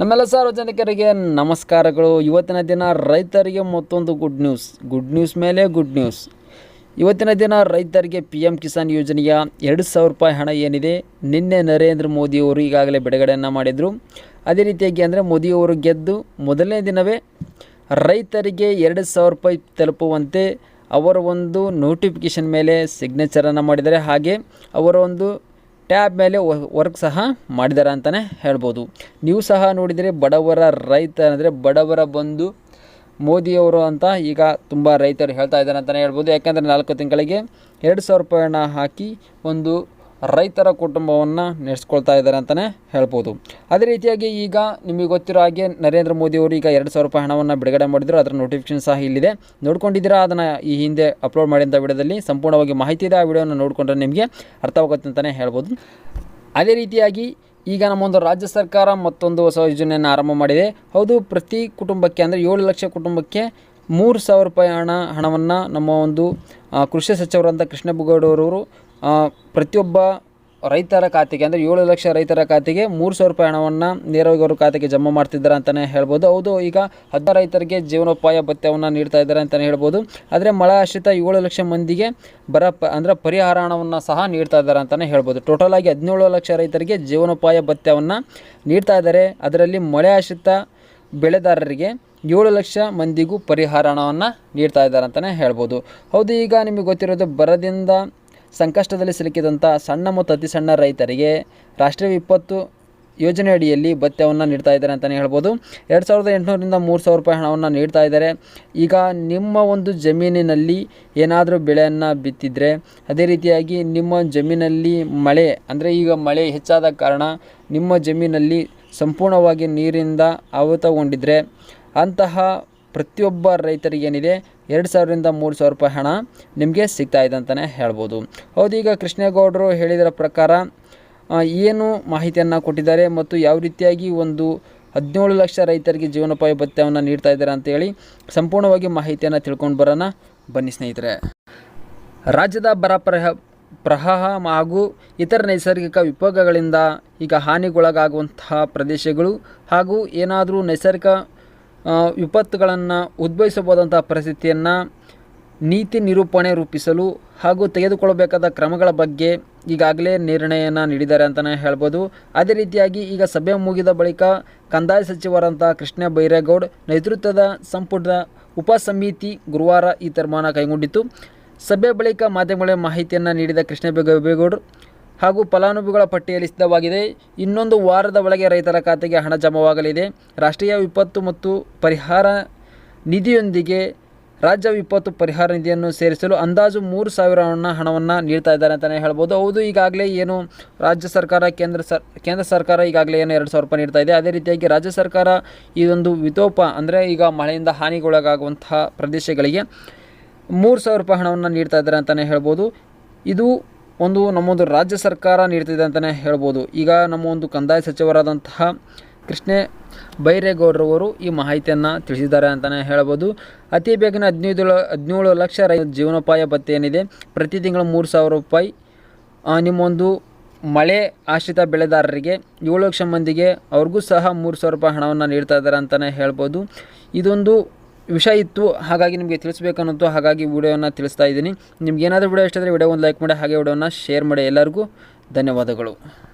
ನಮ್ಮೆಲ್ಲ ಸಾರ್ವಜನಿಕರಿಗೆ ನಮಸ್ಕಾರಗಳು. ಇವತ್ತಿನ ದಿನ ರೈತರಿಗೆ ಮತ್ತೊಂದು ಗುಡ್ ನ್ಯೂಸ್ ಗುಡ್ ನ್ಯೂಸ್ ಮೇಲೆ ಗುಡ್ ನ್ಯೂಸ್ ಇವತ್ತಿನ ದಿನ ರೈತರಿಗೆ ಪಿ ಎಂ ಕಿಸಾನ್ ಯೋಜನೆಯ ಎರಡು ಸಾವಿರ ರೂಪಾಯಿ ಹಣ ಏನಿದೆ? ನಿನ್ನೆ ನರೇಂದ್ರ ಮೋದಿಯವರು ಈಗಾಗಲೇ ಬಿಡುಗಡೆಯನ್ನು ಮಾಡಿದರು. ಅದೇ ರೀತಿಯಾಗಿ ಅಂದರೆ ಮೋದಿಯವರು ಗೆದ್ದು ಮೊದಲನೇ ದಿನವೇ ರೈತರಿಗೆ ಎರಡು ಸಾವಿರ ರೂಪಾಯಿ ತಲುಪುವಂತೆ ಅವರ ಒಂದು ನೋಟಿಫಿಕೇಷನ್ ಮೇಲೆ ಸಿಗ್ನೇಚರನ್ನು ಮಾಡಿದ್ದಾರೆ. ಹಾಗೆ ಅವರ ಒಂದು ಟ್ಯಾಬ್ ಮೇಲೆ ವರ್ಕ್ ಸಹ ಮಾಡಿದ್ದಾರೆ ಅಂತಲೇ ಹೇಳ್ಬೋದು. ನೀವು ಸಹ ನೋಡಿದರೆ ಬಡವರ ರೈತ ಅಂದರೆ ಬಡವರ ಬಂದು ಮೋದಿಯವರು ಅಂತ ಈಗ ತುಂಬ ರೈತರು ಹೇಳ್ತಾ ಇದ್ದಾರೆ ಅಂತಲೇ ಹೇಳ್ಬೋದು. ಯಾಕೆಂದರೆ ನಾಲ್ಕು ತಿಂಗಳಿಗೆ ಎರಡು ಸಾವಿರ ರೂಪಾಯಿನ ಹಾಕಿ ಒಂದು ರೈತರ ಕುಟುಂಬವನ್ನು ನಡೆಸ್ಕೊಳ್ತಾ ಇದ್ದಾರೆ ಅಂತಲೇ ಹೇಳ್ಬೋದು. ಅದೇ ರೀತಿಯಾಗಿ ಈಗ ನಿಮಗೆ ಗೊತ್ತಿರೋ ಹಾಗೆ ನರೇಂದ್ರ ಮೋದಿ ಅವರು ಈಗ ಎರಡು ಸಾವಿರ ರೂಪಾಯಿ ಹಣವನ್ನು ಬಿಡುಗಡೆ ಮಾಡಿದ್ರು. ಅದರ ನೋಟಿಫಿಕೇಶನ್ ಸಹ ಇಲ್ಲಿದೆ. ನೋಡ್ಕೊಂಡಿದ್ದೀರಾ? ಅದನ್ನು ಈ ಹಿಂದೆ ಅಪ್ಲೋಡ್ ಮಾಡಿದಂಥ ವಿಡಿಯೋದಲ್ಲಿ ಸಂಪೂರ್ಣವಾಗಿ ಮಾಹಿತಿ ಇದೆ. ಆ ವಿಡಿಯೋನ ನೋಡಿಕೊಂಡ್ರೆ ನಿಮಗೆ ಅರ್ಥವಾಗುತ್ತೆ ಅಂತಲೇ ಹೇಳ್ಬೋದು. ಅದೇ ರೀತಿಯಾಗಿ ಈಗ ನಮ್ಮೊಂದು ರಾಜ್ಯ ಸರ್ಕಾರ ಮತ್ತೊಂದು ಹೊಸ ಯೋಜನೆಯನ್ನು ಆರಂಭ ಮಾಡಿದೆ. ಹೌದು, ಪ್ರತಿ ಕುಟುಂಬಕ್ಕೆ ಅಂದರೆ ಏಳು ಲಕ್ಷ ಕುಟುಂಬಕ್ಕೆ ಮೂರು ಸಾವಿರ ರೂಪಾಯಿ ಹಣ, ಹಣವನ್ನು ನಮ್ಮ ಒಂದು ಕೃಷಿ ಸಚಿವರಂತ ಕೃಷ್ಣ ಬುಗೌಡರವರು ಪ್ರತಿಯೊಬ್ಬ ರೈತರ ಖಾತೆಗೆ, ಅಂದರೆ ಏಳು ಲಕ್ಷ ರೈತರ ಖಾತೆಗೆ ಮೂರು ಸಾವಿರ ರೂಪಾಯಿ ಹಣವನ್ನು ನೇರವಾಗಿ ಅವ್ರ ಖಾತೆಗೆ ಜಮಾ ಮಾಡ್ತಿದ್ದಾರೆ ಅಂತಲೇ ಹೇಳ್ಬೋದು. ಹೌದು, ಈಗ ಹತ್ತು ರೈತರಿಗೆ ಜೀವನೋಪಾಯ ಭತ್ಯವನ್ನು ನೀಡ್ತಾ ಇದ್ದಾರೆ ಅಂತಲೇ ಹೇಳ್ಬೋದು. ಆದರೆ ಮಳೆ ಆಶ್ರಿತ ಏಳು ಲಕ್ಷ ಮಂದಿಗೆ ಬರ ಪ, ಅಂದರೆ ಪರಿಹಾರ ಹಣವನ್ನು ಸಹ ನೀಡ್ತಾ ಇದ್ದಾರೆ ಅಂತಲೇ ಹೇಳ್ಬೋದು. ಟೋಟಲ್ ಆಗಿ ಹದಿನೇಳು ಲಕ್ಷ ರೈತರಿಗೆ ಜೀವನೋಪಾಯ ಭತ್ಯವನ್ನು ನೀಡ್ತಾ ಇದ್ದಾರೆ. ಅದರಲ್ಲಿ ಮಳೆ ಆಶ್ರಿತ ಬೆಳೆದಾರರಿಗೆ ಏಳು ಲಕ್ಷ ಮಂದಿಗೂ ಪರಿಹಾರ ಹಣವನ್ನು ನೀಡ್ತಾ ಇದ್ದಾರೆ ಅಂತಲೇ ಹೇಳ್ಬೋದು. ಹೌದು, ಈಗ ನಿಮಗೆ ಗೊತ್ತಿರೋದು ಬರದಿಂದ ಸಂಕಷ್ಟದಲ್ಲಿ ಸಿಲುಕಿದಂಥ ಸಣ್ಣ ಮತ್ತು ಅತಿ ಸಣ್ಣ ರೈತರಿಗೆ ರಾಷ್ಟ್ರೀಯ ವಿಪತ್ತು ಯೋಜನೆ ಅಡಿಯಲ್ಲಿ ಭತ್ಯವನ್ನು ನೀಡ್ತಾ ಇದ್ದಾರೆ ಅಂತಲೇ ಹೇಳ್ಬೋದು. ಎರಡು ಸಾವಿರದ ಎಂಟುನೂರಿಂದ ಮೂರು ಸಾವಿರ ರೂಪಾಯಿ ಹಣವನ್ನು ನೀಡ್ತಾ ಇದ್ದಾರೆ. ಈಗ ನಿಮ್ಮ ಒಂದು ಜಮೀನಿನಲ್ಲಿ ಏನಾದರೂ ಬೆಳೆಯನ್ನು ಬಿತ್ತಿದರೆ, ಅದೇ ರೀತಿಯಾಗಿ ನಿಮ್ಮ ಜಮೀನಲ್ಲಿ ಮಳೆ, ಅಂದರೆ ಈಗ ಮಳೆ ಹೆಚ್ಚಾದ ಕಾರಣ ನಿಮ್ಮ ಜಮೀನಲ್ಲಿ ಸಂಪೂರ್ಣವಾಗಿ ನೀರಿಂದ ಆವೃತಗೊಂಡಿದ್ದರೆ ಅಂತಹ ಪ್ರತಿಯೊಬ್ಬ ರೈತರಿಗೆ ಏನಿದೆ ಎರಡು ಸಾವಿರದಿಂದ ಮೂರು ಸಾವಿರ ರೂಪಾಯಿ ಹಣ ನಿಮಗೆ ಸಿಗ್ತಾ ಇದೆ ಅಂತಲೇ ಹೇಳ್ಬೋದು. ಹೌದು, ಈಗ ಕೃಷ್ಣೇಗೌಡರು ಹೇಳಿದರ ಪ್ರಕಾರ ಏನು ಮಾಹಿತಿಯನ್ನು ಕೊಟ್ಟಿದ್ದಾರೆ ಮತ್ತು ಯಾವ ರೀತಿಯಾಗಿ ಒಂದು ಹದಿನೇಳು ಲಕ್ಷ ರೈತರಿಗೆ ಜೀವನೋಪಾಯ ಭತ್ಯವನ್ನು ನೀಡ್ತಾ ಇದ್ದಾರೆ ಅಂತೇಳಿ ಸಂಪೂರ್ಣವಾಗಿ ಮಾಹಿತಿಯನ್ನು ತಿಳ್ಕೊಂಡು ಬರೋಣ. ಬನ್ನಿ ಸ್ನೇಹಿತರೆ. ರಾಜ್ಯದ ಬರ ಪ್ರಹ, ಪ್ರವಾಹ ಹಾಗೂ ಇತರ ನೈಸರ್ಗಿಕ ವಿಪೋಗಗಳಿಂದ ಈಗ ಹಾನಿಗೊಳಗಾಗುವಂತಹ ಪ್ರದೇಶಗಳು ಹಾಗೂ ಏನಾದರೂ ನೈಸರ್ಗಿಕ ವಿಪತ್ತುಗಳನ್ನು ಉದ್ಭವಿಸಬಹುದಂತಹ ಪರಿಸ್ಥಿತಿಯನ್ನು ನೀತಿ ನಿರೂಪಣೆ ರೂಪಿಸಲು ಹಾಗೂ ತೆಗೆದುಕೊಳ್ಳಬೇಕಾದ ಕ್ರಮಗಳ ಬಗ್ಗೆ ಈಗಾಗಲೇ ನಿರ್ಣಯನ ನೀಡಿದ್ದಾರೆ ಅಂತಲೇ ಹೇಳ್ಬೋದು. ಅದೇ ರೀತಿಯಾಗಿ ಈಗ ಸಭೆ ಮುಗಿದ ಬಳಿಕ ಕಂದಾಯ ಸಚಿವರಂಥ ಕೃಷ್ಣ ಬೈರೇಗೌಡ್ ನೇತೃತ್ವದ ಸಂಪುಟದ ಉಪಸಮಿತಿ ಗುರುವಾರ ಈ ತೀರ್ಮಾನ ಕೈಗೊಂಡಿತ್ತು. ಸಭೆ ಬಳಿಕ ಮಾಧ್ಯಮಗಳ ಮಾಹಿತಿಯನ್ನು ನೀಡಿದ ಕೃಷ್ಣ ಬೈರೇಗೌಡರು ಹಾಗೂ ಫಲಾನುಭವಿಗಳ ಪಟ್ಟಿಯಲ್ಲಿ ಸಿದ್ಧವಾಗಿದೆ. ಇನ್ನೊಂದು ವಾರದ ಒಳಗೆ ರೈತರ ಖಾತೆಗೆ ಹಣ ಜಮವಾಗಲಿದೆ. ರಾಷ್ಟ್ರೀಯ ವಿಪತ್ತು ಮತ್ತು ಪರಿಹಾರ ನಿಧಿಯೊಂದಿಗೆ ರಾಜ್ಯ ವಿಪತ್ತು ಪರಿಹಾರ ನಿಧಿಯನ್ನು ಸೇರಿಸಲು ಅಂದಾಜು ಮೂರು ಸಾವಿರ ಹಣವನ್ನು ನೀಡ್ತಾ ಇದ್ದಾರೆ ಅಂತಲೇ ಹೇಳ್ಬೋದು. ಹೌದು, ಈಗಾಗಲೇ ಏನು ರಾಜ್ಯ ಸರ್ಕಾರ, ಕೇಂದ್ರ ಸರ್ ಕೇಂದ್ರ ಸರ್ಕಾರ ಈಗಾಗಲೇ ಏನು ಎರಡು ಸಾವಿರ ರೂಪಾಯಿ ನೀಡ್ತಾ ಇದೆ. ಅದೇ ರೀತಿಯಾಗಿ ರಾಜ್ಯ ಸರ್ಕಾರ ಇದೊಂದು ವಿತೋಪ, ಅಂದರೆ ಈಗ ಮಳೆಯಿಂದ ಹಾನಿಗೊಳಗಾಗುವಂತಹ ಪ್ರದೇಶಗಳಿಗೆ ಮೂರು ಸಾವಿರ ರೂಪಾಯಿ ಹಣವನ್ನು ನೀಡ್ತಾ ಇದ್ದಾರೆ ಅಂತಲೇ ಹೇಳ್ಬೋದು. ಇದು ಒಂದು ನಮ್ಮೊಂದು ರಾಜ್ಯ ಸರ್ಕಾರ ನೀಡ್ತಿದೆ ಅಂತಲೇ ಹೇಳ್ಬೋದು. ಈಗ ನಮ್ಮ ಒಂದು ಕಂದಾಯ ಸಚಿವರಾದಂತಹ ಕೃಷ್ಣ ಬೈರೇಗೌಡರವರು ಈ ಮಾಹಿತಿಯನ್ನು ತಿಳಿಸಿದ್ದಾರೆ ಅಂತಲೇ ಹೇಳ್ಬೋದು. ಅತಿ ಬೇಗನೆ ಹದಿನೈದು ಹದಿನೇಳು ಲಕ್ಷ ರೈ ಜೀವನೋಪಾಯ ಭತ್ಯೆ ಏನಿದೆ, ಪ್ರತಿ ತಿಂಗಳು ಮೂರು ಸಾವಿರ ರೂಪಾಯಿ ನಿಮ್ಮೊಂದು ಮಳೆ ಆಶ್ರಿತ ಬೆಳೆದಾರರಿಗೆ ಏಳು ಲಕ್ಷ ಮಂದಿಗೆ ಅವ್ರಿಗೂ ಸಹ ಮೂರು ಸಾವಿರ ರೂಪಾಯಿ ಹಣವನ್ನು ನೀಡ್ತಾ ಇದ್ದಾರೆ ಅಂತಲೇ ಹೇಳ್ಬೋದು. ಇದೊಂದು ವಿಷಯ ಇತ್ತು, ಹಾಗಾಗಿ ನಿಮಗೆ ತಿಳಿಸ್ಬೇಕನ್ನೋದು ಹಾಗಾಗಿ ವಿಡಿಯೋನ ತಿಳಿಸ್ತಾ ಇದ್ದೀನಿ. ನಿಮ್ಗೆ ಏನಾದರೂ ವಿಡಿಯೋ ಇಷ್ಟ ಆದರೆ ವಿಡಿಯೋ ಒಂದು ಲೈಕ್ ಮಾಡಿ, ಹಾಗೆ ವಿಡಿಯೋನ ಶೇರ್ ಮಾಡಿ ಎಲ್ಲರಿಗೂ ಧನ್ಯವಾದಗಳು.